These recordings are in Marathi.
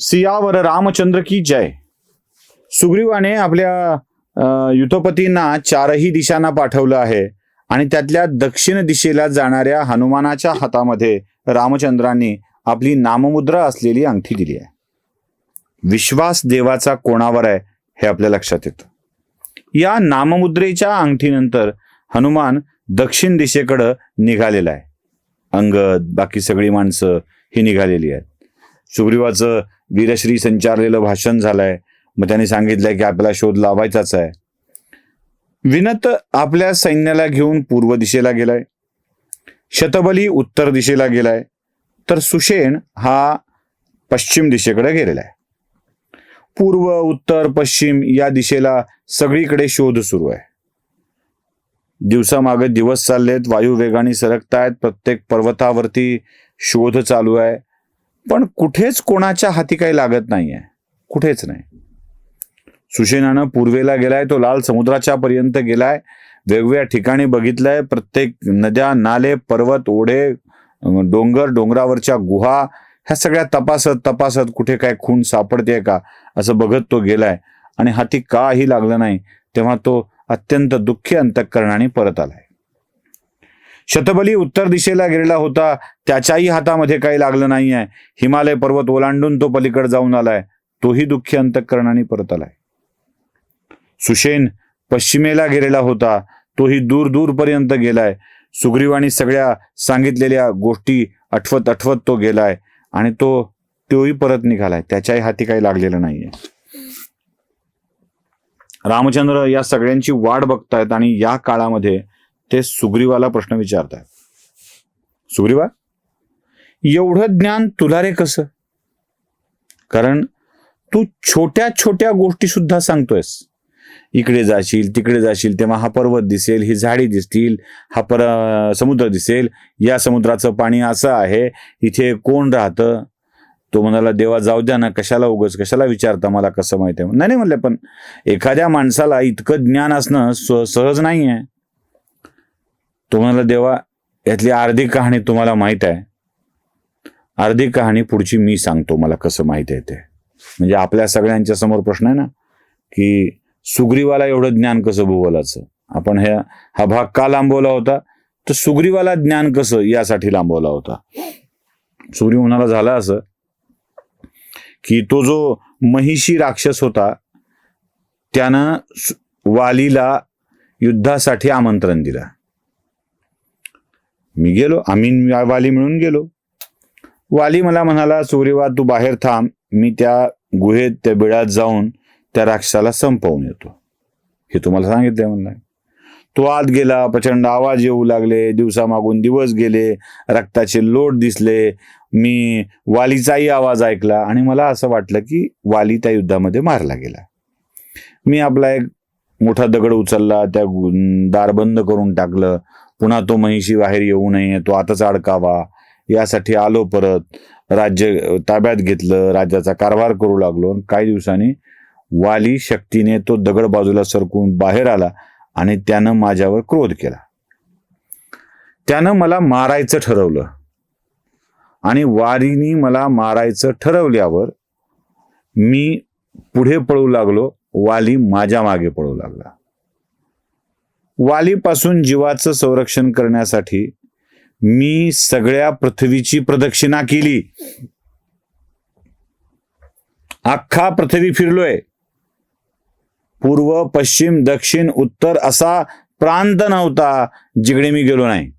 सियावर रामचंद्र की जय? सुग्रीवाने आपल्या युथपतींना चारही दिशांना पाठवलं आहे आणि त्यातल्या दक्षिण दिशेला जाणाऱ्या हनुमानाच्या हातामध्ये रामचंद्रांनी आपली नाममुद्रा असलेली अंगठी दिली आहे. विश्वास देवाचा कोणावर आहे हे आपल्या लक्षात येतं. या नाममुद्रेच्या अंगठीनंतर हनुमान दक्षिण दिशेकडं निघालेला आहे. अंगद बाकी सगळी माणसं ही निघालेली आहेत. सुग्रीवाचं वीरश्री संचारलेलं भाषण झालंय. मग त्यांनी सांगितलंय की आपल्याला शोध लावायचाच आहे. विनत आपल्या सैन्याला घेऊन पूर्व दिशेला गेलाय. शतबली उत्तर दिशेला गेलाय. तर सुशेण हा पश्चिम दिशेकडे गेलेला आहे. पूर्व उत्तर पश्चिम या दिशेला सगळीकडे शोध सुरू आहे. दिवसामागे दिवस चाललेत वायू वेगाने सरकतायत प्रत्येक पर्वतावरती शोध चालू आहे. पण कुठेच कोणाच्या हाती काही लागत नाहीये. कुठेच नाही. सुशेनानं पूर्वेला गेलाय तो लाल समुद्राच्या पर्यंत गेलाय. वेगवेगळ्या ठिकाणी बघितलंय प्रत्येक नद्या नाले पर्वत ओढे डोंगर डोंगरावरच्या गुहा ह्या सगळ्या तपासत तपासत कुठे काय खून सापडते का असं बघत तो गेलाय. आणि हाती काही लागलं नाही तेव्हा तो अत्यंत दुःखी अंतःकरणाने परत आलाय. शतबली उत्तर दिशेला गेलेला होता. त्याच्याही हातामध्ये काही लागलं नाहीये. हिमालय पर्वत ओलांडून तो पलीकडे जाऊन आलाय. तोही दुःखी अंतकरणाने परत आलाय. सुशेन पश्चिमेला गेलेला होता. तोही दूर दूर पर्यंत गेलाय. सुग्रीवानी सगळ्या सांगितलेल्या गोष्टी आठवत आठवत तो गेलाय. आणि तो तोही परत निघालाय. त्याच्याही हाती काही लागलेलं नाहीये. रामचंद्र या सगळ्यांची वाट बघतायत आणि या काळामध्ये ते सुग्रीवाला प्रश्न विचारतायत सुग्रीवा एवढं ज्ञान तुला रे कसं? कारण तू छोट्या छोट्या गोष्टी सुद्धा सांगतोयस. इकडे जाशील तिकडे जाशील तेव्हा हा पर्वत दिसेल ही झाडी दिसतील हा पर समुद्र दिसेल या समुद्राचं पाणी असं आहे इथे कोण राहतं? तो म्हणाला देवा जाऊ द्या ना कशाला उगच कशाला विचारता मला कसं माहिती आहे? नाही नाही म्हणलं पण एखाद्या माणसाला इतकं ज्ञान असणं सहज नाही आहे तुम्हाला देवा यातली अर्धी कहाणी तुम्हाला माहीत आहे. अर्धी कहाणी पुढची मी सांगतो मला कसं माहिती आहे ते. म्हणजे आपल्या सगळ्यांच्या समोर प्रश्न आहे ना की सुग्रीवाला एवढं ज्ञान कसं भूगोलाचं? आपण हे हा भाग का लांबवला होता? तर सुग्रीवाला ज्ञान कसं यासाठी लांबवला होता? सुग्रीव म्हणाला झालं असं की तो जो महिषी राक्षस होता त्यानं वालीला युद्धासाठी आमंत्रण दिलं. मी गेलो. आम्ही वाली मिळून गेलो. वाली मला म्हणाला सुग्रीवा तू बाहेर थांब. मी त्या गुहेत त्या बिळात जाऊन त्या राक्षसाला संपवून येतो. हे तुम्हाला सांगितलंय म्हणला. तो आत गेला प्रचंड आवाज येऊ लागले दिवसामागून दिवस गेले रक्ताचे लोट दिसले. मी वालीचाही आवाज ऐकला आणि मला असं वाटलं की वाली त्या युद्धामध्ये मारला गेला. मी आपला एक मोठा दगड उचलला त्या दार बंद करून टाकलं. पुन्हा तो महिषी बाहेर येऊ नये तो आताच अडकावा यासाठी आलो परत राज्य ताब्यात घेतलं राज्याचा कारभार करू लागलो आणि काही दिवसांनी वाली शक्तीने तो दगड बाजूला सरकून बाहेर आला आणि त्यानं माझ्यावर क्रोध केला. त्यानं मला मारायचं ठरवलं. आणि वारीनी मला मारायचं ठरवल्यावर मी पुढे पळू लागलो वाली माझ्या मागे पळू लागला. वालीपासून जीवाचं संरक्षण करण्यासाठी मी सगळ्या पृथ्वीची प्रदक्षिणा केली. अख्खा पृथ्वी फिरलोय. पूर्व पश्चिम दक्षिण उत्तर असा प्रांत नव्हता जिकडे मी गेलो नाही.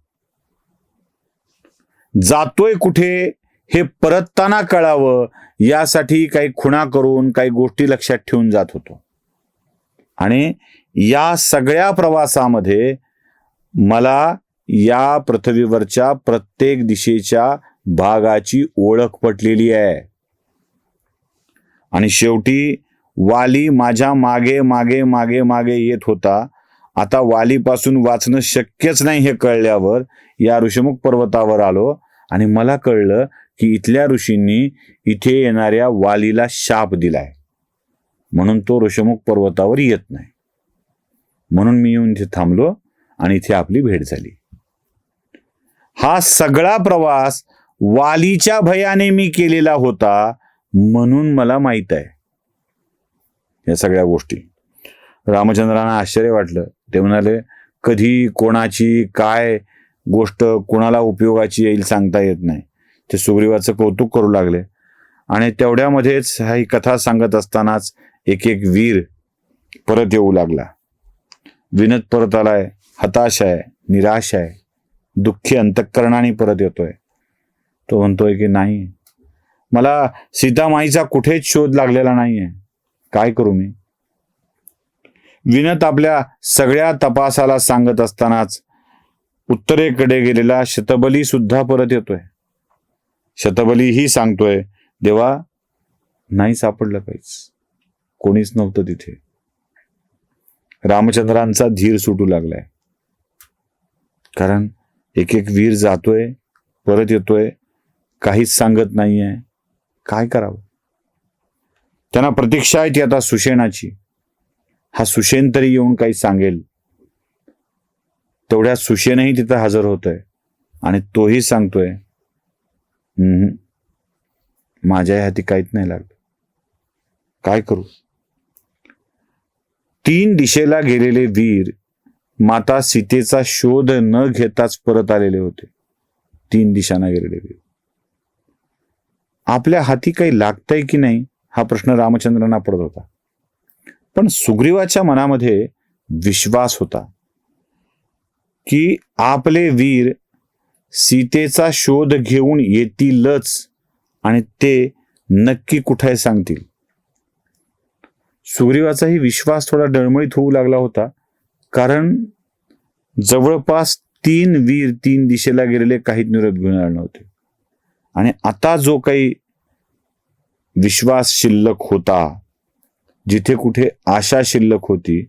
जातोय कुठे हे परतताना कळावं यासाठी काही खुणा करून काही गोष्टी लक्षात ठेवून जात होतो. आणि या सगळ्या प्रवासामध्ये मला या पृथ्वीवरच्या प्रत्येक दिशेच्या भागाची ओळख पटलेली आहे. आणि शेवटी वाली माझ्या मागे मागे मागे मागे येत होता. आता वालीपासून वाचणं शक्यच नाही हे कळल्यावर या ऋषमुख पर्वतावर आलो आणि मला कळलं की इथल्या ऋषींनी इथे येणाऱ्या वालीला शाप दिलाय. म्हणून तो ऋषमुख पर्वतावर येत नाही. म्हणून मी येऊन इथे थांबलो आणि इथे आपली भेट झाली. हा सगळा प्रवास वालीच्या भयाने मी केलेला होता म्हणून मला माहीत आहे. या सगळ्या गोष्टी. रामचंद्रांना आश्चर्य वाटलं. ते म्हणाले कधी कोणाची काय गोष्ट कोणाला उपयोगाची येईल सांगता येत नाही. ते सुग्रीवाचं कौतुक करू लागले. आणि तेवढ्यामध्येच ही कथा सांगत असतानाच एक एक वीर परत येऊ लागला. विनत परत आलाय हताश आहे निराश आहे दुःखी अंतःकरणाने परत येतोय. तो म्हणतोय की नाही मला सीतामाईचा कुठेच शोध लागलेला नाहीये. काय करू मी? विनत आपल्या सगळ्या तपासाला सांगत असतानाच उत्तरेकडे गेलेला शतबली सुद्धा परत येतोय. शतबली ही सांगतोय देवा नाही सापडलं काहीच. कोणीच नव्हतं तिथे. रामचंद्रांचा धीर सुटू लागलाय. कारण एक एक वीर जातोय परत येतोय काहीच सांगत नाहीये. काय करावं? त्यांना प्रतीक्षा आहे ती आता सुषेणाची. हा सुशेन तरी येऊन काही सांगेल. तेवढ्या सुशेनही तिथं हजर होतोय आणि तोही सांगतोय माझ्या हाती काहीच नाही लागलं. काय करू? तीन दिशेला गेलेले वीर माता सीतेचा शोध न घेताच परत आलेले होते. तीन दिशांना गेलेले वीर. आपल्या हाती काही लागतंय की नाही हा प्रश्न रामचंद्रांना पडत होता. पण सुग्रीवाच्या मनामध्ये विश्वास होता की आपले वीर सीतेचा शोध घेऊन येतीलच आणि ते नक्की कुठे सांगतील? सुग्रीवाचाही विश्वास थोडा डळमळीत होऊ लागला होता. कारण जवळपास तीन वीर तीन दिशेला गेलेले काहीच निरोप घेऊन आले नव्हते. आणि आता जो काही विश्वास शिल्लक होता जिथे कुठे आशा शिल्लक होती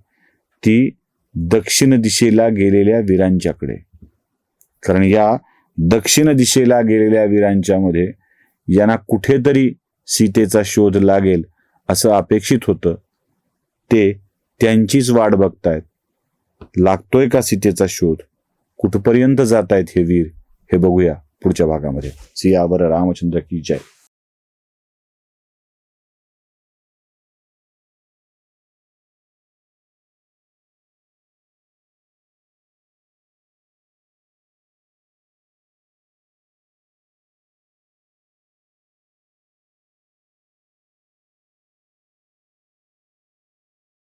ती दक्षिण दिशेला गेलेल्या वीरांच्याकडे. कारण या दक्षिण दिशेला गेलेल्या वीरांच्यामध्ये यांना कुठेतरी सीतेचा शोध लागेल असं अपेक्षित होतं. ते त्यांचीच वाट बघतायत. लागतोय का सीतेचा शोध? कुठपर्यंत जात आहेत हे वीर? हे बघूया पुढच्या भागामध्ये. सियावर रामचंद्र की जय.